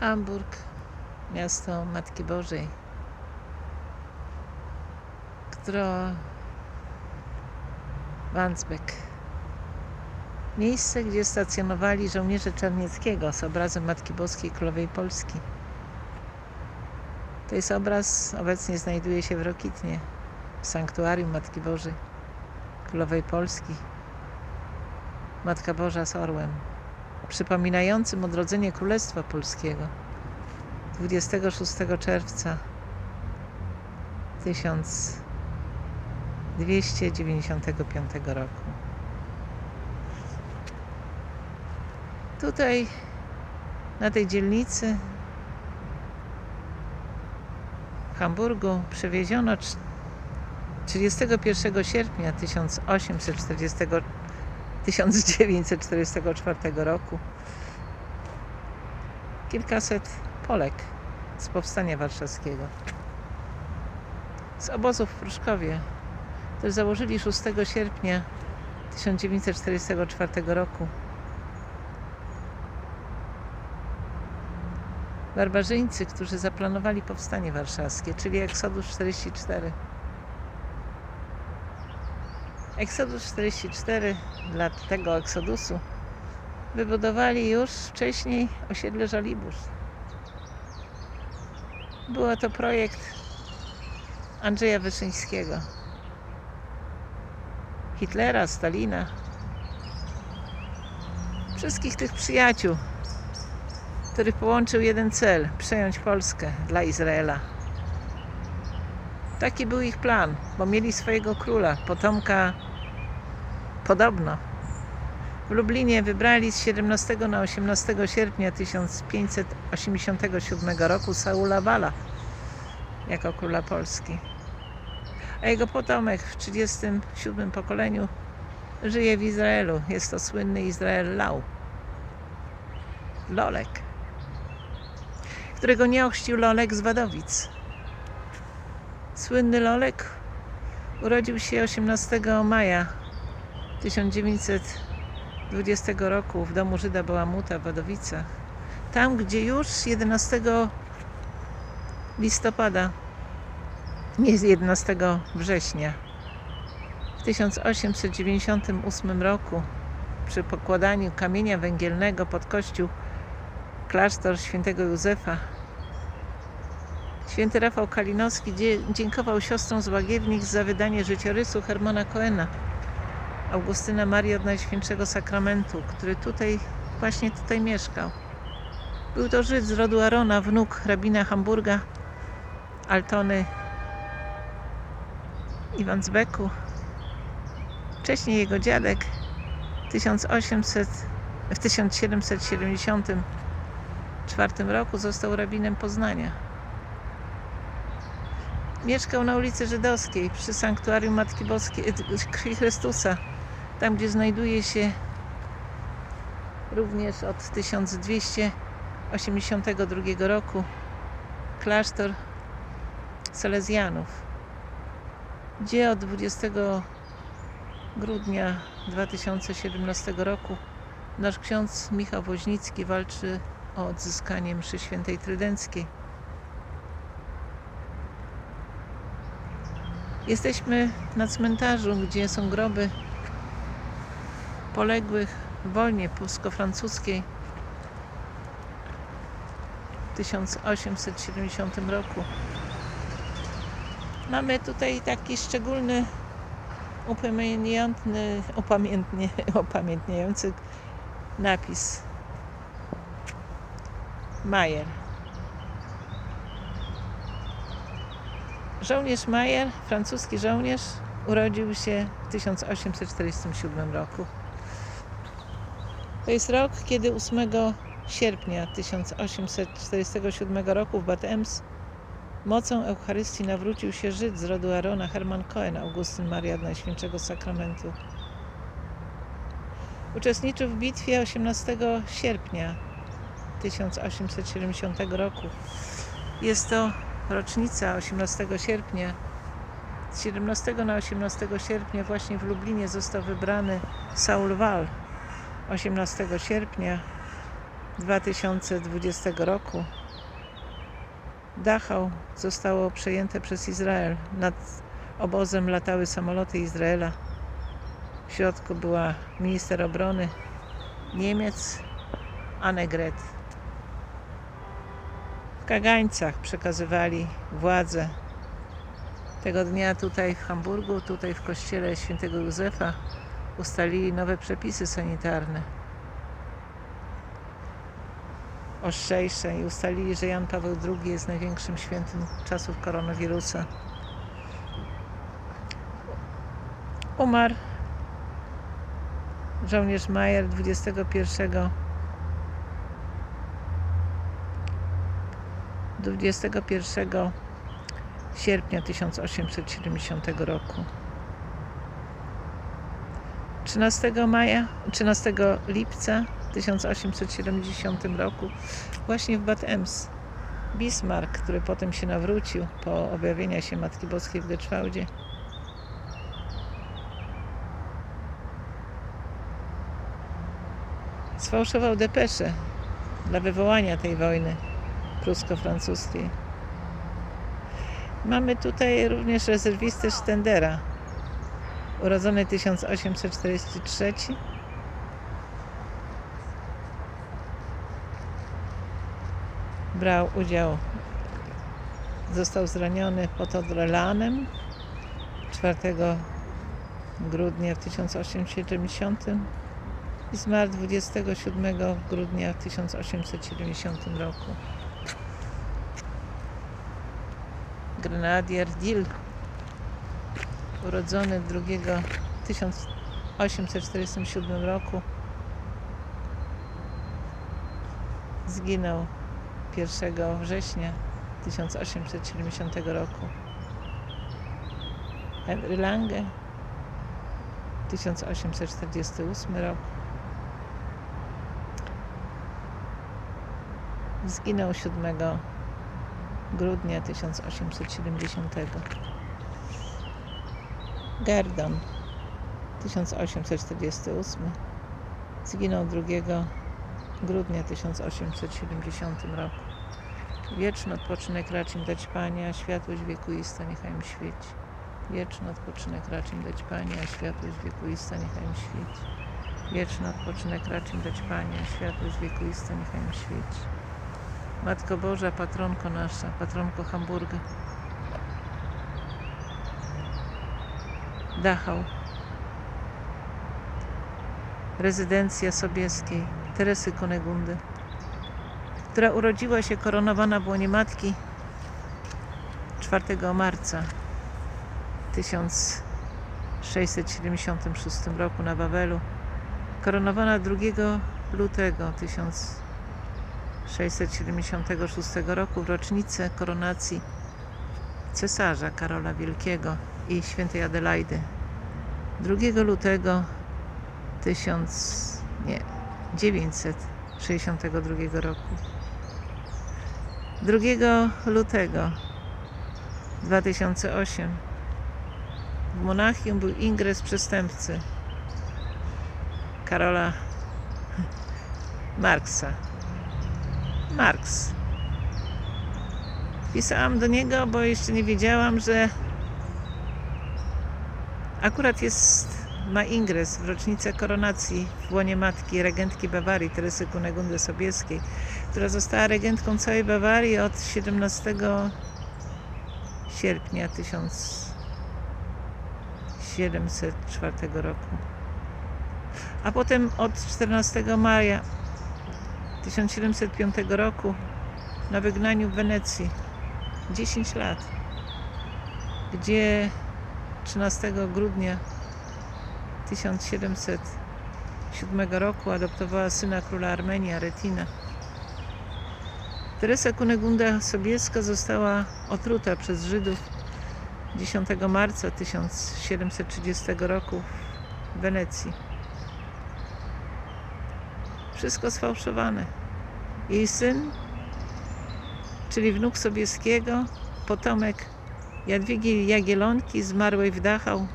Hamburg, miasto Matki Bożej, które Wandsbek. Miejsce, gdzie stacjonowali żołnierze Czarnieckiego z obrazem Matki Boskiej Królowej Polski. To jest obraz, obecnie znajduje się w Rokitnie, w sanktuarium Matki Bożej Królowej Polski. Matka Boża z orłem, przypominającym odrodzenie Królestwa Polskiego 26 czerwca 1295 roku. Tutaj, na tej dzielnicy w Hamburgu, przewieziono trz- 31 sierpnia 1840, 1944 roku kilkaset Polek z powstania warszawskiego. Z obozów w Pruszkowie, też założyli 6 sierpnia 1944 roku barbarzyńcy, którzy zaplanowali powstanie warszawskie, czyli Eksodus 44. Eksodus 44, dla tego Eksodusu, wybudowali już wcześniej osiedle Żoliborz. Był to projekt Andrzeja Wyszyńskiego, Hitlera, Stalina, wszystkich tych przyjaciół, których połączył jeden cel przejąć Polskę dla Izraela. Taki był ich plan, bo mieli swojego króla, potomka podobno. W Lublinie wybrali z 17 na 18 sierpnia 1587 roku Saula Wala jako króla Polski. A jego potomek w 37 pokoleniu żyje w Izraelu. Jest to słynny Izrael Lau. Lolek, którego nie ochrzcił Lolek z Wadowic. Słynny Lolek urodził się 18 maja 1920 roku w domu Żyda Bałamuta w Wadowicach. Tam, gdzie już 11 listopada, nie 11 września, w 1898 roku przy pokładaniu kamienia węgielnego pod kościół klasztor świętego Józefa Święty Rafał Kalinowski dziękował siostrom z Łagiewnik za wydanie życiorysu Hermana Coena, Augustyna Marii od Najświętszego Sakramentu, który tutaj, właśnie tutaj mieszkał. Był to Żyd z rodu Arona, wnuk hrabina Hamburga, Altony i Wandsbeku. Wcześniej jego dziadek 1800, w 1774 roku został rabinem Poznania. Mieszkał na ulicy Żydowskiej przy sanktuarium Matki Boskiej, e, Krwi Chrystusa, tam gdzie znajduje się również od 1282 roku klasztor Salezjanów, gdzie od 20 grudnia 2017 roku nasz ksiądz Michał Woźnicki walczy o odzyskanie mszy świętej trydenckiej. Jesteśmy na cmentarzu, gdzie są groby poległych w wojnie polsko-francuskiej w 1870 roku. Mamy tutaj taki szczególny upamiętniający, upamiętnie, upamiętniający napis Majer. Żołnierz Majer, francuski żołnierz, urodził się w 1847 roku. To jest rok, kiedy 8 sierpnia 1847 roku w Bad Ems mocą Eucharystii nawrócił się Żyd z rodu Arona Herman Cohen, Augustyn Maria od Najświętszego Sakramentu. Uczestniczył w bitwie 18 sierpnia 1870 roku. Jest to rocznica 18 sierpnia. Z 17 na 18 sierpnia właśnie w Lublinie został wybrany Saul Wall. 18 sierpnia 2020 roku Dachau zostało przejęte przez Izrael. Nad obozem latały samoloty Izraela. W środku była minister obrony Niemiec Annegret. W kagańcach przekazywali władzę. Tego dnia tutaj w Hamburgu, tutaj w kościele świętego Józefa ustalili nowe przepisy sanitarne. Ostrzejsze i ustalili, że Jan Paweł II jest największym świętym czasów koronawirusa. Umarł żołnierz Majer 21 21 sierpnia 1870 roku. 13 maja, 13 lipca 1870 roku właśnie w Bad Ems Bismarck, który potem się nawrócił po objawienia się Matki Boskiej w Geczwałdzie, sfałszował depeszę dla wywołania tej wojny prusko-francuskiej. Mamy tutaj również rezerwistę Stendera, urodzony 1843. Brał udział, został zraniony pod Odrelanem 4 grudnia w 1870 i zmarł 27 grudnia w 1870 roku. Grenadier Dill, urodzony 2 1847 roku, zginął 1 września 1870 roku. Henry Lange 1848 rok. Zginął 7 grudnia 1870. Gerdon 1848. Zginął 2 grudnia 1870 roku. Wieczny odpoczynek racz im dać Panie, a światłość wiekuista niechaj im świeci. Wieczny odpoczynek racz im dać Panie, a światłość wiekuista niechaj im świeci. Wieczny odpoczynek racz im dać Panie, a światłość wiekuista niechaj im świeci. Matko Boża, patronko nasza, patronko Hamburga. Dachau. Rezydencja Sobieskiej Teresy Konegundy, która urodziła się koronowana w łonie matki 4 marca 1676 roku na Wawelu, koronowana 2 lutego 1676 roku w rocznicę koronacji cesarza Karola Wielkiego i świętej Adelaidy. 2 lutego 1000, nie, 962 roku. 2 lutego 2008 w Monachium był ingres przestępcy Karola Marksa. Marks. Pisałam do niego, bo jeszcze nie wiedziałam, że akurat jest, ma ingres w rocznicę koronacji w łonie matki regentki Bawarii, Teresy Kunegundy Sobieskiej, która została regentką całej Bawarii od 17 sierpnia 1704 roku. A potem od 14 maja 1705 roku na wygnaniu w Wenecji 10 lat, gdzie 13 grudnia 1707 roku adoptowała syna króla Armenii, Aretina. Teresa Kunegunda Sobieska została otruta przez Żydów 10 marca 1730 roku w Wenecji. Wszystko sfałszowane. Jej syn, czyli wnuk Sobieskiego, potomek Jadwigi Jagielonki, zmarłej w Dachau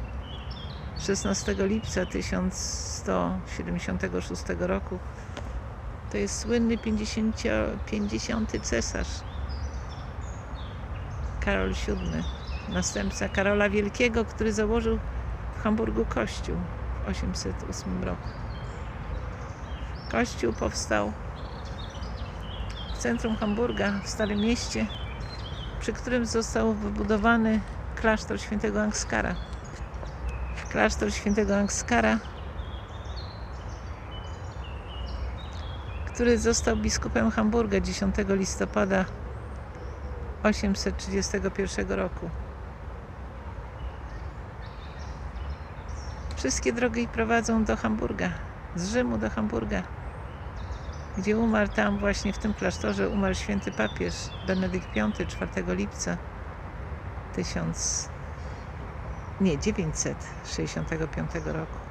16 lipca 1176 roku, To jest słynny 50, 50 cesarz. Karol VII, następca Karola Wielkiego, który założył w Hamburgu kościół w 808 roku. Kościół powstał w centrum Hamburga, w Starym Mieście, przy którym został wybudowany klasztor świętego Angskara. Klasztor świętego Angskara, który został biskupem Hamburga 10 listopada 831 roku. Wszystkie drogi prowadzą do Hamburga, z Rzymu do Hamburga, gdzie umarł tam właśnie w tym klasztorze umarł święty papież Benedykt V 4 lipca 1000 nie 965 roku.